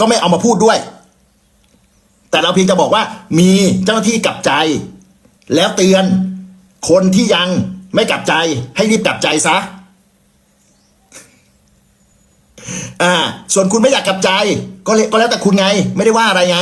ก็ไม่เอามาพูดด้วย แต่เราเพียงจะบอกว่า มีเจ้าหน้าที่กลับใจ แล้วเตือนคนที่ยังไม่กลับใจ ให้รีบกลับใจซะอ่า ส่วนคุณไม่อยากกลับใจ ก็เลยก็แล้วแต่คุณไง ไม่ได้ว่าอะไรไง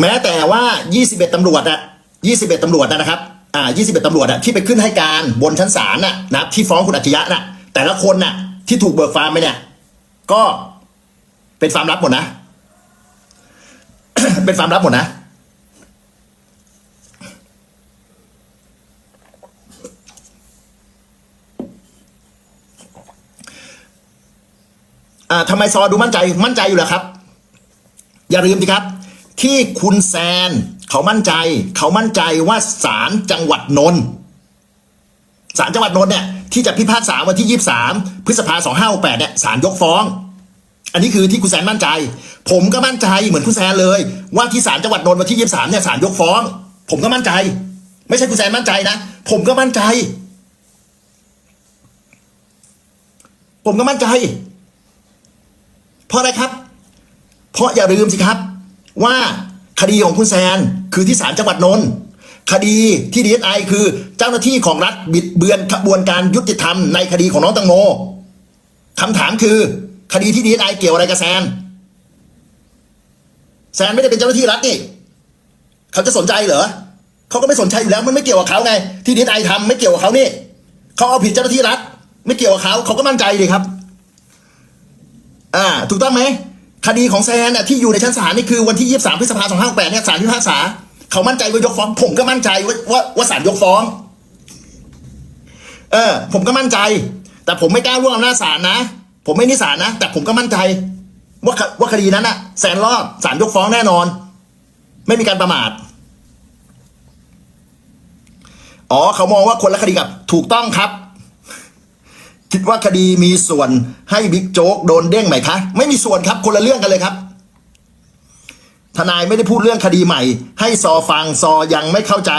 แม้แต่ว่า 21ตำรวจอะ21ตำรวจนะครับอ่า21ตำรวจอะที่ไปขึ้นให้การบนชั้นศาลน่ะนะที่ฟ้องคุณอัจฉริยะน่ะแต่ละคนน่ะที่ถูกเบิกฟาร์มไปเนี่ย ก็เป็นฟาร์มลับหมดนะ เป็นฟาร์มลับหมดนะ อ่าทำไมซอดูมั่นใจ มั่นใจอยู่แล้วครับ อย่าลืมสิครับ ที่คุณแซน เขามั่นใจ เขามั่นใจว่าศาลจังหวัดนนท์ศาลจังหวัดนนท์เนี่ยที่จะพิพากษาวันที่ 23 พฤษภาสองห้าแปดเนี่ยศาลยกฟ้อง อันนี้คือที่คุณแซนมั่นใจ ผมก็มั่นใจเหมือนคุณแซนเลย ว่าที่ศาลจังหวัดนนท์วันที่ 23เนี่ยศาลยกฟ้อง ผมก็มั่นใจ ไม่ใช่คุณแซนมั่นใจนะ ผมก็มั่นใจ ผมก็มั่นใจ เพราะอะไรครับ เพราะอย่าลืมสิครับ ว่าคดีของคุณแซนคือที่ศาลจังหวัดนนท์คดีที่ดีเอสไอคือเจ้าหน้าที่ของรัฐบิดเบือนกระบวนการยุติธรรมในคดีของน้องตังโมคำถามคือคดีที่ดีเอสไอเกี่ยวอะไรกับแซน แซนไม่ได้เป็นเจ้าหน้าที่รัฐนี่เขาจะสนใจเหรอเขาก็ไม่สนใจอยู่แล้วมันไม่เกี่ยวกับเขาไง ที่ดีเอสไอทำไม่เกี่ยวกับเขานี่เขาเอาผิดเจ้าหน้าที่รัฐ ไม่เกี่ยวกับเขาเขาก็มั่นใจดีครับ อ่า ถูกต้องไหม คดีของแซนน่ะที่อยู่ในชั้นศาลนี่คือวันที่ 23 พฤษภาคม2568เนี่ยศาลพิพากษาเขามั่นใจว่ายกฟ้อง ผมก็มั่นใจว่าว่าว่าศาลยกฟ้อง เออ ผมก็มั่นใจ แต่ผมไม่กล้าร่วงอำนาจศาลนะ ผมไม่นิสานนะ แต่ผมก็มั่นใจ ว่าคว่าคดีนั้นน่ะแซนรอดศาลยกฟ้องแน่นอน ไม่มีการประมาทอ๋อเขามองว่าคนละคดีกับ ถูกต้องครับ คิดว่าคดีมีส่วนให้บิ๊กโจ๊กโดนเด้งไหมคะ ไม่มีส่วนครับคนละเรื่องกันเลยครับ ทนายไม่ได้พูดเรื่องคดีใหม่ ให้ซอฟังซอยังไม่เข้าใจ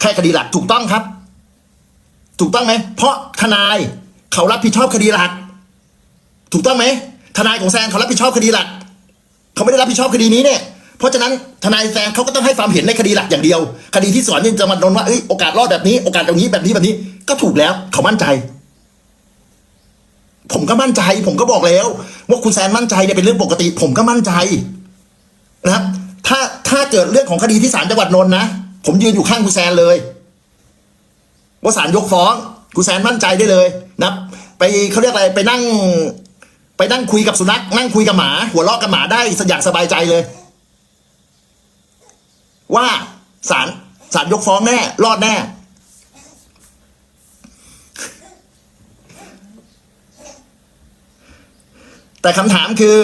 แค่คดีหลักถูกต้องครับ ถูกต้องไหมเพราะทนายเขารับผิดชอบคดีหลัก ถูกต้องไหมทนายของแซนเขารับผิดชอบคดีหลัก เขาไม่ได้รับผิดชอบคดีนี้เนี่ยเพราะฉะนั้นทนายแซนเขาก็ต้องให้ความเห็นในคดีหลักอย่างเดียว คดีที่สอนยังจะมานนว่าเอ้ยโอกาสรอดแบบนี้โอกาสตรงนี้แบบนี้แบบนี้ ก็ถูกแล้วเขามั่นใจ ผมก็มั่นใจ ผมก็บอกแล้ว ว่าคุณแซนมั่นใจเนี่ยเป็นเรื่องปกติ ผมก็มั่นใจนะครับ ถ้าถ้าเกิดเรื่องของคดีที่ศาลจังหวัดนนท์นะผมยืนอยู่ข้างคุณแซนเลย ว่าศาลยกฟ้องคุณแซนมั่นใจได้เลยนะไปเขาเรียกอะไรไปนั่ง ไปนั่งคุยกับสุนัขนั่งคุยกับหมา หัวเราะกับหมาได้อย่างสบายใจเลย ว่าศาลศาลยกฟ้องแน่ รอดแน่ แต่คำถามคือ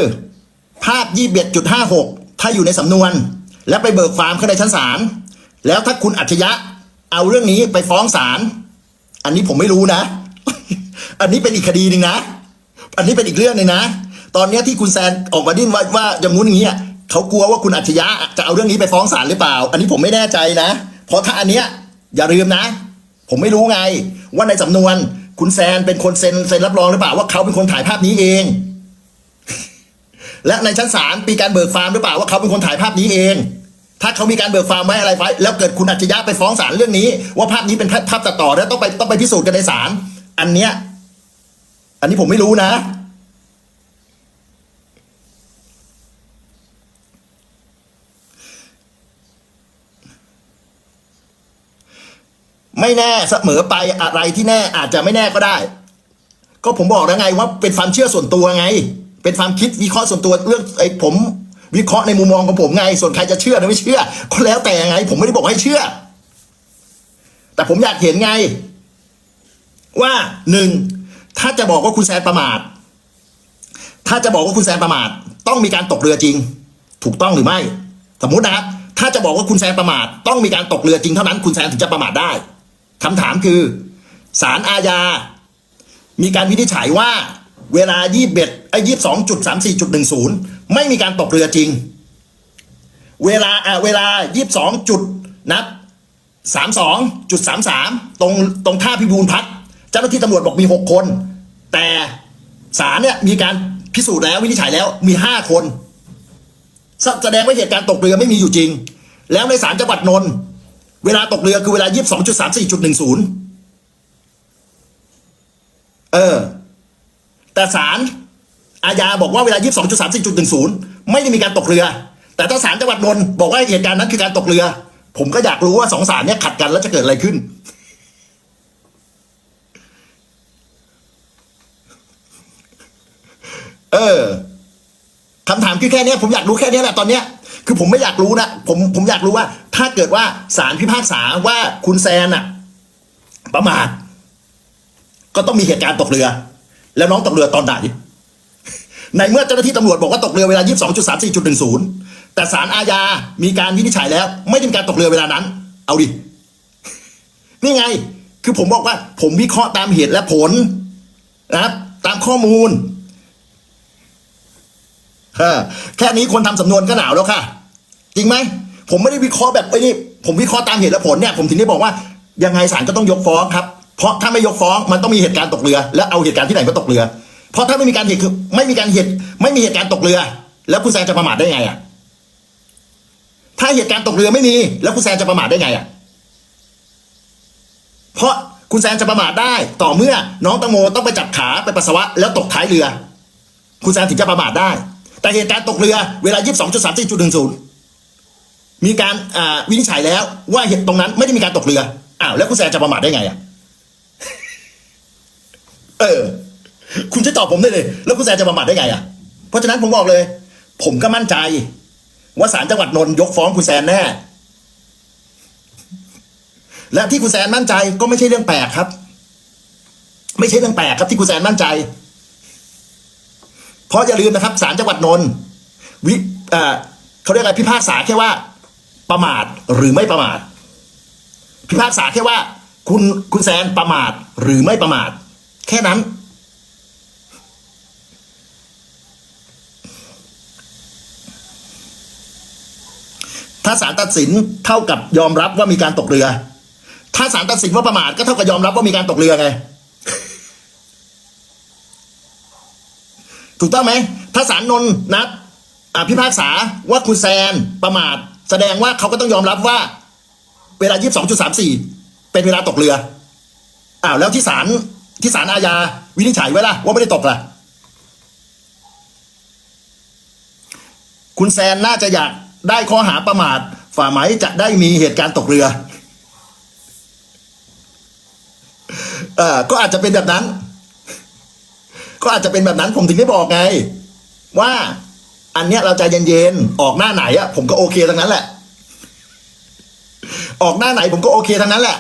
ภาพยี่สิบเอ็ดจุดห้าหกถ้าอยู่ในสำนวน แล้วไปเบิกความข้างในชั้นศาลแล้วถ้าคุณอัจฉริยะเอาเรื่องนี้ไปฟ้องศาลอันนี้ผมไม่รู้นะ อันนี้เป็นอีกคดีหนึ่งนะ อันนี้เป็นอีกเรื่องหนึ่งนะ ตอนนี้ที่คุณแซนออกมาดิ้นว่าว่าอย่างงู้นอย่างนี้เขากลัวว่าคุณอัจฉริยะจะเอาเรื่องนี้ไปฟ้องศาลหรือเปล่า อันนี้ผมไม่แน่ใจนะ เพราะถ้าอันเนี้ยอย่าลืมนะ ผมไม่รู้ไง ว่าในสำนวนคุณแซนเป็นคนเซ็นเซ็นรับรองหรือเปล่าว่าเขาเป็นคนถ่ายภาพนี้เอง และในชั้นศาลมีการเบิกฟาร์มหรือเปล่าว่าเขาเป็นคนถ่ายภาพนี้เอง ถ้าเขามีการเบิกฟาร์มไว้อะไรไว้แล้วเกิดคุณอัจฉริยะไปฟ้องศาลเรื่องนี้ ว่าภาพนี้เป็นภาพตัดต่อแล้วต้องไปต้องไปพิสูจน์กันในศาลอันเนี้ยอันนี้ผมไม่รู้นะ ไม่แน่เสมอไปอะไรที่แน่อาจจะไม่แน่ก็ได้ ก็ผมบอกแล้วไงว่าเป็นความเชื่อส่วนตัวไง เป็นความคิดวิเคราะห์ส่วนตัวเรื่องไอ้ผม วิเคราะห์ในมุมมองของผมไง ส่วนใครจะเชื่อหรือไม่เชื่อ ก็แล้วแต่ไง ผมไม่ได้บอกให้เชื่อ แต่ผมอยากเห็นไง ว่าหนึ่งถ้าจะบอกว่าคุณแซนประมาท ถ้าจะบอกว่าคุณแซนประมาท ต้องมีการตกเรือจริง ถูกต้องหรือไม่ สมมุตินะครับถ้าจะบอกว่าคุณแซนประมาท ต้องมีการตกเรือจริงเท่านั้นคุณแซนถึงจะประมาทได้คำถามคือศาลอาญา มีการวินิจฉัยว่า เวลายี่สิบเอ็ดไอ้ยี่สองจุดสามสี่จุดหนึ่งศูนย์ไม่มีการตกเรือจริง เวลาอ่าเวลายี่สิบสองจุดนับสามสองจุดสามสามตรงตรงท่าพิบูลพัฒน์เจ้าหน้าที่ตำรวจบอกมีหกคน แต่ศาลเนี่ยมีการพิสูจน์แล้ววินิจฉัยแล้วมีห้าคนแสแสดงว่าเหตุการณ์ตกเรือไม่มีอยู่จริง แล้วในศาลจังหวัดนนท์เวลาตกเรือคือเวลายี่สิบสองจุดสามสี่จุดหนึ่งศูนย์เออ แต่ศาลอาญาบอกว่าเวลา 22.34.10 ไม่ได้มีการตกเรือ แต่ถ้าศาลจังหวัดนนท์บอกว่าเหตุการณ์นั้นคือการตกเรือ ผมก็อยากรู้ว่าสองศาลเนี่ยขัดกันแล้วจะเกิดอะไรขึ้น เออคำถามคือแค่นี้ผมอยากรู้แค่นี้แหละตอนเนี้ยคือผมไม่อยากรู้นะผมผมอยากรู้ว่า ถ้าเกิดว่าศาลพิพากษาว่าคุณแซนอะประมาทก็ต้องมีเหตุการณ์ตกเรือ แล้วน้องตกเรือตอนไหน ในเมื่อเจ้าหน้าที่ตำรวจบอกว่าตกเรือเวลา 22.34.10 แต่ศาลอาญา มีการวินิจฉัยแล้ว ไม่ได้มีการตกเรือเวลานั้น เอาดิ นี่ไง คือผมบอกว่า ผมวิเคราะห์ตามเหตุและผลนะครับตามข้อมูลแค่นี้คนทำสำนวนก็หนาวแล้วค่ะ จริงไหม ผมไม่ได้วิเคราะห์แบบไอ้นี่ ผมวิเคราะห์ตามเหตุและผลเนี่ย ผมถึงได้บอกว่า ยังไงศาลก็ต้องยกฟ้องครับ เพราะถ้าไม่ยกฟ้องมันต้องมีเหตุการณ์ตกเรือ แล้วเอาเหตุการณ์ที่ไหนมาตกเรือ เพราะถ้าไม่มีการเหตุคือไม่มีการเหตุไม่มีเหตุการณ์ตกเรือ แล้วคุณแซนจะประมาทได้ไงอะถ้าเหตุการณ์ตกเรือไม่มี แล้วคุณแซนจะประมาทได้ไงอะเพราะคุณแซนจะประมาทได้ ต่อเมื่อน้องตังโมต้องไปจับขาไปปัสสาวะแล้วตกท้ายเรือ คุณแซนถึงจะประมาทได้ แต่เหตุการณ์ตกเรือเวลา 22.34.10 มีการอ่าวินิจฉัยแล้วว่าเหตุตรงนั้นไม่ได้มีการตกเรืออ้าวแล้วคุณแซนจะประมาทได้ไงอะ เออ คุณจะตอบผมได้เลย แล้วคุณแซนจะประมาทได้ไงอะ เพราะฉะนั้นผมบอกเลย ผมก็มั่นใจ ว่าศาลจังหวัดนนท์ยกฟ้องคุณแซนแน่ และที่คุณแซนมั่นใจก็ไม่ใช่เรื่องแปลกครับ ไม่ใช่เรื่องแปลกครับที่คุณแซนมั่นใจ เพราะอย่าลืมนะครับศาลจังหวัดนนท์วิเออเขาเรียกอะไรพิพากษาแค่ว่า ประมาทหรือไม่ประมาท พิพากษาแค่ว่า คุณคุณแซนประมาทหรือไม่ประมาท แค่นั้น ถ้าศาลตัดสินเท่ากับยอมรับว่ามีการตกเรือ ถ้าศาลตัดสินว่าประมาทก็เท่ากับยอมรับว่ามีการตกเรือไง ถูกต้องไหม ถ้าศาลนนท์นัดอ่าพิพากษาว่าคุณแซนประมาท แสดงว่าเขาก็ต้องยอมรับว่า เวลา 22.34 เป็นเวลาตกเรืออ้าวแล้วที่ศาล ที่ศาลอาญาวินิจฉัยไว้ล่ะว่าไม่ได้ตกล่ะ คุณแซนน่าจะอยากได้ข้อหาประมาท ฝ่าไหมจะได้มีเหตุการณ์ตกเรือเออก็อาจจะเป็นแบบนั้น ก็อาจจะเป็นแบบนั้นผมถึงได้บอกไง ว่า อันเนี้ยเราใจเย็นๆออกหน้าไหนอะผมก็โอเคทั้งนั้นแหละ ออกหน้าไหนผมก็โอเคทั้งนั้นแหละ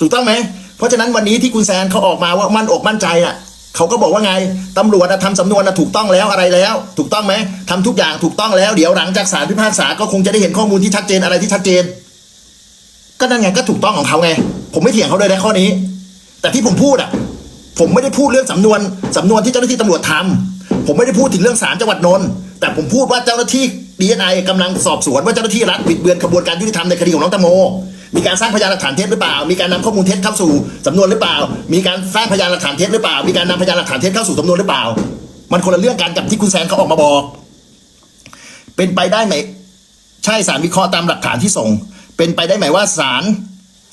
ถูกต้องไหม เพราะฉะนั้นวันนี้ที่คุณแซนเขาออกมาว่ามั่นอกมั่นใจอะเขาก็บอกว่าไงตำรวจทำสำนวนถูกต้องแล้วอะไรแล้ว ถูกต้องไหมทำทุกอย่างถูกต้องแล้วเดี๋ยวหลังจากศาลพิพากษาก็คงจะได้เห็นข้อมูลที่ชัดเจนอะไรที่ชัดเจน ก็นั่นไงก็ถูกต้องของเขาไง ผมไม่เถียงเขาเลยในข้อนี้ แต่ที่ผมพูดอะ ผมไม่ได้พูดเรื่องสำนวนสำนวนที่เจ้าหน้าที่ตำรวจทำผมไม่ได้พูดถึงเรื่องศาลจังหวัดนนท์แต่ผมพูดว่าเจ้าหน้าที่ดีเอ็นไอกำลังสอบสวนว่าเจ้าหน้าที่รัฐบิดเบือนกระบวนการยุติธรรมในคดีของน้องตังโม มีการสร้างพยานหลักฐานเท็จหรือเปล่า มีการนำข้อมูลเท็จเข้าสู่สำนวนหรือเปล่า มีการสร้างพยานหลักฐานเท็จหรือเปล่า มีการนำพยานหลักฐานเท็จเข้าสู่สำนวนหรือเปล่า มันคนละเรื่องกันกับที่คุณแซนเขาออกมาบอก เป็นไปได้ไหม ใช่สารวิเคราะห์ตามหลักฐานที่ส่ง เป็นไปได้ไหมว่าศาล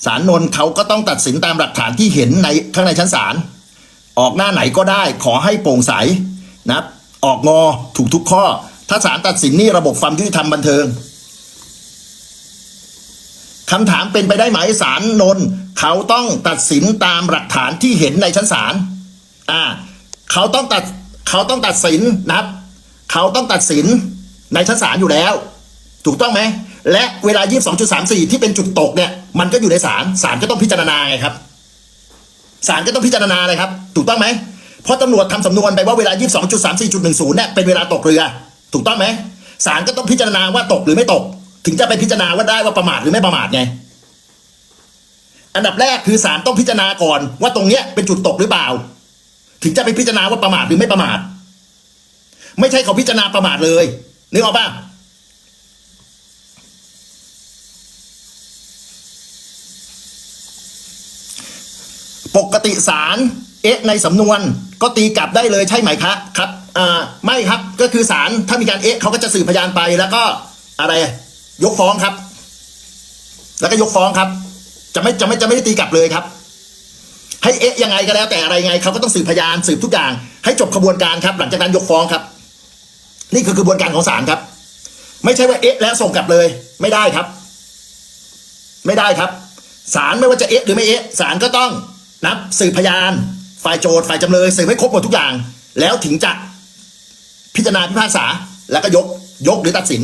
ศาลนนท์เขาก็ต้องตัดสินตามหลักฐานที่เห็นในข้างในชั้นศาล ออกหน้าไหนก็ได้ ขอให้โปร่งใสนะออกงอถูกทุกข้อ ถ้าศาลตัดสินนี่ระบบความยุติธรรมบันเทิง คำถามเป็นไปได้ไหมศาลนนท์เขาต้องตัดสินตามหลักฐานที่เห็นในชั้นศาลอ่าเขาต้องตัดเขาต้องตัดสินนะครับเขาต้องตัดสินในชั้นศาลอยู่แล้ว ถูกต้องไหมและเวลา 22.34 ที่เป็นจุดตกเนี่ยมันก็อยู่ในศาลศาลก็ต้องพิจารณาไงครับศาลก็ต้องพิจารณาเลยครับ ถูกต้องไหมเพราะตำรวจทำสำนวนไปว่าเวลา 22.34.10เนี่ยเป็นเวลาตกเรือ ถูกต้องไหมศาลก็ต้องพิจารณาว่าตกหรือไม่ตก ถึงจะไปพิจารณาว่าได้ว่าประมาทหรือไม่ประมาทไง อันดับแรกคือศาลต้องพิจารณาก่อน ว่าตรงเนี้ยเป็นจุดตกหรือเปล่า ถึงจะไปพิจารณาว่าประมาทหรือไม่ประมาท ไม่ใช่เขาพิจารณาประมาทเลยนึกออกป่ะปกติศาลเอ๊ะในสำนวนก็ตีกลับได้เลยใช่ไหมคะครับอ่าไม่ครับก็คือศาลถ้ามีการเอ๊ะเขาก็จะสืบพยานไปแล้วก็อะไร ยกฟ้องครับ แล้วก็ยกฟ้องครับ จะไม่จะไม่จะไม่ได้ตีกลับเลยครับ ให้เอะยังไงก็แล้วแต่อะไรไงเขาก็ต้องสืบพยานสืบทุกอย่าง ให้จบขบวนการครับ หลังจากนั้นยกฟ้องครับ นี่คือกระบวนการของศาลครับ ไม่ใช่ว่าเอะแล้วส่งกลับเลย ไม่ได้ครับ ไม่ได้ครับศาลไม่ว่าจะเอะหรือไม่เอะศาลก็ต้องนับสืบพยาน ฝ่ายโจทย์ฝ่ายจำเลยสืบให้ครบหมดทุกอย่าง แล้วถึงจะพิจารณาพิพากษาแล้วก็ยกยกหรือตัดสิน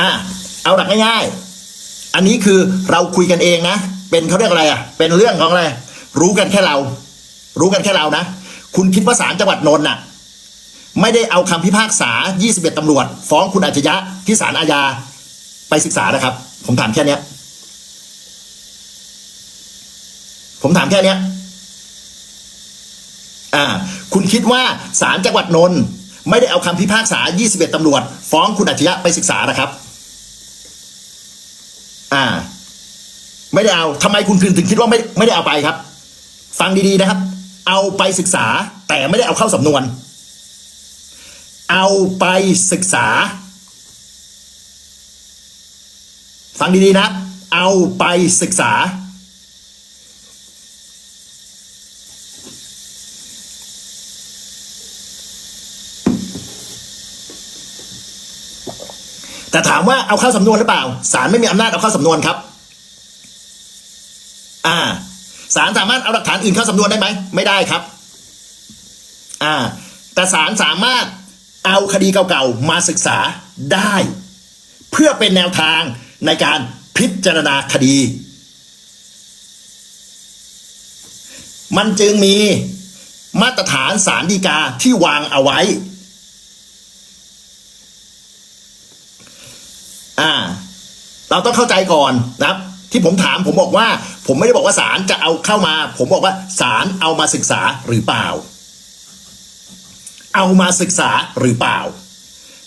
อะ เอาหลักง่ายๆ อันนี้คือเราคุยกันเองนะ เป็นเขาเรียกอะไรอะ เป็นเรื่องของอะไร รู้กันแค่เรา รู้กันแค่เรานะ คุณคิดว่าศาลจังหวัดนนท์น่ะ ไม่ได้เอาคำพิพากษา 21ตำรวจ ฟ้องคุณอัจฉริยะที่ศาลอาญาไปศึกษานะครับ ผมถามแค่เนี้ยผมถามแค่เนี้ยอ่า คุณคิดว่าศาลจังหวัดนนท์ไม่ได้เอาคำพิพากษา 21ตำรวจ ฟ้องคุณอัจฉริยะไปศึกษานะครับ อ่า ไม่ได้เอาทำไมคุณถึงถึงคิดว่าไม่ไม่ได้เอาไปครับ ฟังดีๆนะครับ เอาไปศึกษาแต่ไม่ได้เอาเข้าสำนวน เอาไปศึกษา ฟังดีๆนะ เอาไปศึกษา แต่ถามว่าเอาเข้าสำนวนหรือเปล่าศาลไม่มีอำนาจเอาเข้าสำนวนครับ อ่าศาลสามารถเอาหลักฐานอื่นเข้าสำนวนได้ไหมไม่ได้ครับ อ่า แต่ศาลสามารถเอาคดีเก่าๆมาศึกษาได้ เพื่อเป็นแนวทางในการพิจารณาคดี มันจึงมีมาตรฐานสารดีกาที่วางเอาไว้ อ่า เราต้องเข้าใจก่อนนะครับ ที่ผมถามผมบอกว่า ผมไม่ได้บอกว่าศาลจะเอาเข้ามา ผมบอกว่าศาลเอามาศึกษาหรือเปล่า เอามาศึกษาหรือเปล่า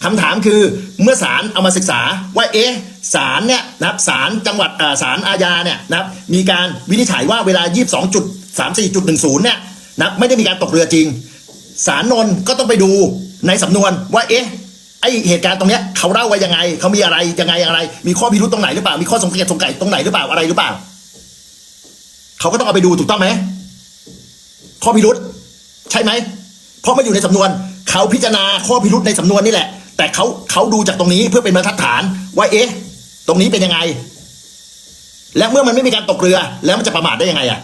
คำถามคือเมื่อศาลเอามาศึกษาว่าเอ๊ะศาลเนี่ยนะครับศาลจังหวัดอ่าศาลอาญาเนี่ยนะครับมีการวินิจฉัยว่าเวลา 22.34.10เนี่ยนะครับไม่ได้มีการตกเรือจริงศาลนนก็ต้องไปดูในสำนวนว่าเอ๊ะ ไอเหตุการณ์ตรงเนี้ยเขาเล่าไว้ยังไงเขามีอะไรยังไงอะไร มีข้อพิรุธตรงไหนหรือเปล่ามีข้อสงสัยสงสัยตรงไหนหรือเปล่าอะไรหรือเปล่าเขาก็ต้องเอาไปดูถูกต้องไหมข้อพิรุธใช่ไหมเพราะมันอยู่ในสำนวนเขาพิจารณาข้อพิรุธในสำนวนนี่แหละ แต่เขาเขาดูจากตรงนี้เพื่อเป็นบรรทัดฐานว่าเอ๊ะ ตรงนี้เป็นยังไง และเมื่อมันไม่มีการตกเรือ แล้วมันจะประมาทได้ยังไงอะ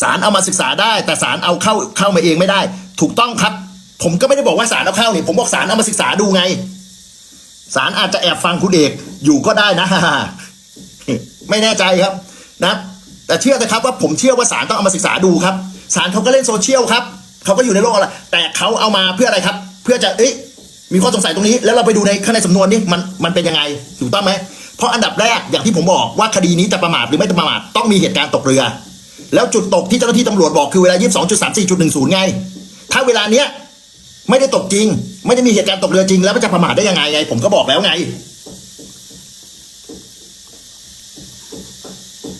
ศาลเอามาศึกษาได้ แต่ศาลเอาเข้าเข้ามาเองไม่ได้ ถูกต้องครับ ผมก็ไม่ได้บอกว่าศาลเอาเข้านี่ผมบอกศาลเอามาศึกษาดูไงศาลอาจจะแอบฟังคุณเอกอยู่ก็ได้นะไม่แน่ใจครับนะแต่เชื่อเถอะครับว่าผมเชื่อว่าศาลต้องเอามาศึกษาดูครับศาลเขาก็เล่นโซเชียลครับเขาก็อยู่ในโลกอะไรแต่เขาเอามาเพื่ออะไรครับ เพื่อจะเอ๊ะมีข้อสงสัยตรงนี้ แล้วเราไปดูในข้างในสำนวนนี่มันมันเป็นยังไงถูกต้องไหมเพราะอันดับแรกอย่างที่ผมบอกว่าคดีนี้จะประมาทหรือไม่ประมาทต้องมีเหตุการณ์ตกเรือ แล้วจุดตกที่เจ้าหน้าที่ตำรวจบอกคือเวลา 22.34.10 ไง ถ้าเวลาเนี้ย ไม่ได้ตกจริง ไม่ได้มีเหตุการณ์ตกเรือจริง แล้วมันจะประมาทได้ยังไงไง ผมก็บอกแล้วไง